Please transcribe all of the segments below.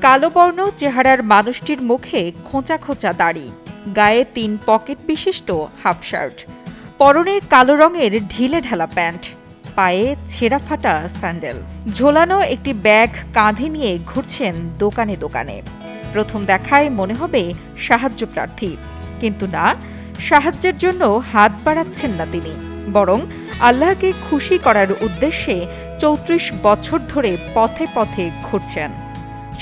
কালো বর্ণ চেহারার মানুষটির মুখে খোঁচা খোঁচা দাড়ি, গায়ে তিন পকেট বিশিষ্ট হাফ শার্ট, পরনে কালো রঙের ঢিলে ঢালা প্যান্ট, পায়ে ছেঁড়া ফাটা স্যান্ডেল। ঝোলানো একটি ব্যাগ কাঁধে নিয়ে ঘুরছেন দোকানে দোকানে। প্রথম দেখায় মনে হবে সাহায্য প্রার্থী। কিন্তু না, সাহায্যের জন্য হাত বাড়াচ্ছেন না তিনি। বরং আল্লাহকে খুশি করার উদ্দেশ্যে চৌত্রিশ বছর ধরে পথে পথে ঘুরছেন।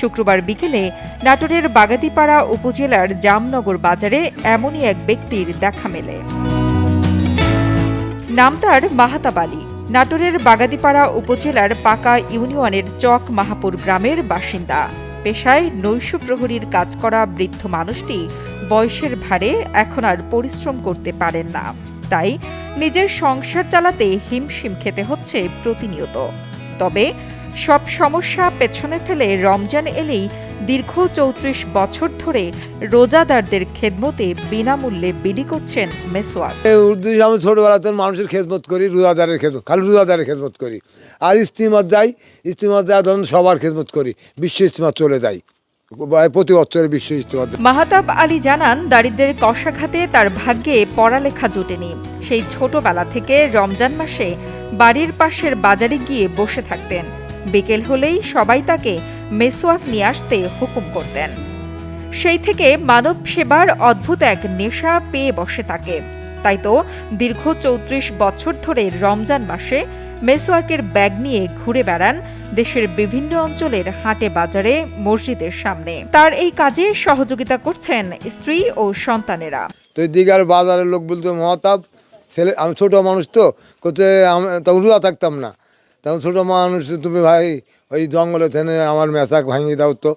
শুক্রবার বিকেলে নাটোরের বাগাতিপাড়া উপজেলার জামনগর বাজারে এমনই এক ব্যক্তির দেখা মেলে। নাম তার মাহাতাব আলী। নাটোরের বাগাতিপাড়া উপজেলার পাকা ইউনিয়নের চক মাহাপুর গ্রামের বাসিন্দা। পেশায় নৈশ প্রহরীর কাজ করা বৃদ্ধ মানুষটি বয়সের ভারে এখন আর পরিশ্রম করতে পারেন না। তাই নিজের সংসার চালাতে হিমশিম খেতে হচ্ছে প্রতিনিয়ত। তবে সব সমস্যা পেছনে ফেলে রমজান এলেই দীর্ঘ চৌত্রিশ বছর ধরে রোজাদারদের খেদমতে বিনামূল্যে বিলি করছেন উদ্দেশ্যে আমি ছোটোবেলাতে মানুষের খেদমত করি রোজাদারের খেদমত খালি রোজাদারের খেদমত করি। আর ইস্তিমাত যাই ইস্তিমাত যাই ধরুন সবার খেদমত করি বিশ্ব ইস্তিমাত চলে যাই। প্রতি বছরের বিশ্ব ইস্তিমাত মাহাতাব আলী জানান দারিদ্রের কষাঘাতে তার ভাগ্যে পড়ালেখা জোটেনি। সেই ছোটবেলা থেকে রমজান মাসে বাড়ির পাশের বাজারে গিয়ে বসে থাকতেন। বিকেল হলেই সবাই তাকে মেসোয়াক নিয়ে আসতে হুকুম করতেন। সেই থেকে মানব সেবার অদ্ভুত এক নেশা পেয়ে বসে তাকে। তাই তো দীর্ঘ চৌত্রিশ বছর ধরে রমজান মাসে মেসোয়াকের ব্যাগ নিয়ে ঘুরে বেড়ান দেশের বিভিন্ন অঞ্চলের হাটে বাজারে মসজিদের সামনে। তার এই কাজে সহযোগিতা করছেন স্ত্রী ও সন্তানেরা। তো দিঘার বাজারের লোক বলতো, মহাতাব, ছেলে, আমি ছোটো মানুষ তো আমি, তখন রোজা থাকতাম না। তখন ছোটো মানুষ, তুমি ভাই, ওই জঙ্গলে থেনে আমার মেশাক ভাঙিয়ে দাও তো।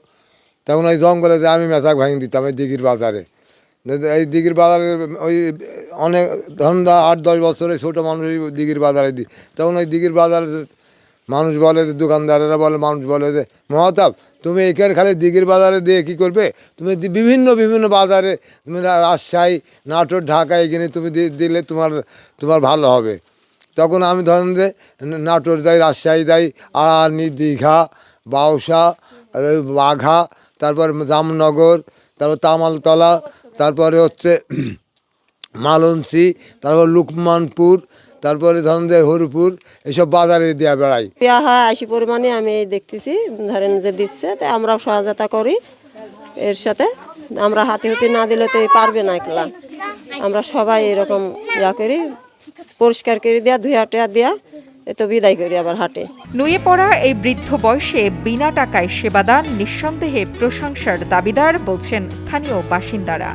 তখন ওই জঙ্গলে আমি মেশাক ভাঙিয়ে দিতাম এই দিঘির বাজারে। এই দিঘির বাজারে ওই অনেক, ধরুন আট, দশ বছরে ছোটো মানুষ ওই দিঘির বাজারে দিই তখন ওই দিঘির বাজারে মানুষ বলে যে, দোকানদারেরা বলে, মানুষ বলে যে, মহাতাব, তুমি এখানে খালি দিঘির বাজারে দিয়ে কী করবে? তুমি বিভিন্ন বিভিন্ন বাজারে, তুমি রাজশাহী, নাটোর, ঢাকা, এখানে তুমি দিলে তোমার তোমার ভালো হবে। তখন আমি ধরেন যে নাটোর যাই, রাজশাহী যাই আড়ানি দীঘা, বাউসা, বাঘা, তারপর জামনগর, তারপর তামালতলা, তারপরে হচ্ছে মালঞ্চি, তারপর লুকমানপুর, তারপরে ধরেন যে হরিপুর, এসব বাজারে দেওয়া বেড়াই। পেয়া হয় আশি পরিমাণে আমি দেখতেছি, ধরেন যে দিচ্ছে তাই আমরাও সহায়তা করি এর সাথে। আমরা হাতে হাতে না দিলে তো পারবে না একলা। আমরা সবাই এরকম ইয়া করি পরিষ্কার করে দেওয়া ধুয়া হাটে দেওয়া এ তো বিদায় করি আবার হাটে। নুয়ে পড়া এই বৃদ্ধ বয়সে বিনা টাকায় সেবাদান নিঃসন্দেহে প্রশংসার দাবিদার বলছেন স্থানীয় বাসিন্দারা।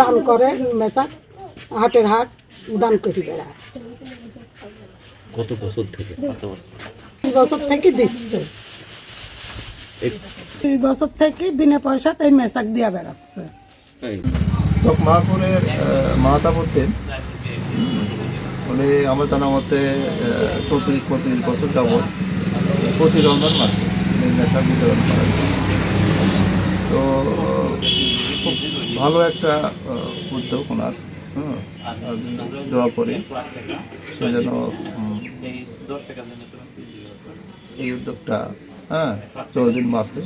দান করে মেসাক হাটের হাট দান করি বেড়ায় কত বছর থেকে? দুই বছর? থেকে দিচ্ছে। দুই বছর থেকে বিনা পয়সাতে এই মেসাক দিয়া বেড়াচ্ছে। চক মাহাপুরের মাহাতা বলতেন উনি আমার জানা মতে চৌত্রিশ পঁয়ত্রিশ বছর যাবৎ প্রতি রমজান মাসে নেশা বিতরণ করেন তো খুব ভালো একটা উদ্যোগ ওনার দোয়া করি সে যেন এই উদ্যোগটা হ্যাঁ চৌদিন মাসে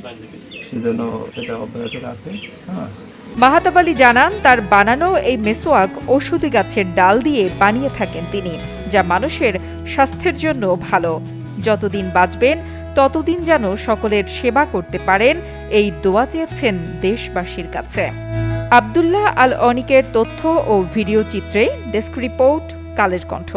সে যেন এটা অব্যাহত রাখে হ্যাঁ। মাহাতাব আলী জানান, তার বানানো এই মেসোয়াক ওষুধি গাছের ডাল দিয়ে বানিয়ে থাকেন তিনি, যা মানুষের স্বাস্থ্যের জন্য ভালো। যতদিন বাঁচবেন, ততদিন যেন সকলের সেবা করতে পারেন, এই দোয়া চেয়েছেন দেশবাসীর কাছে। আবদুল্লাহ আল অনিকের তথ্য ও ভিডিও চিত্রে ডেস্ক রিপোর্ট, কালের কণ্ঠ।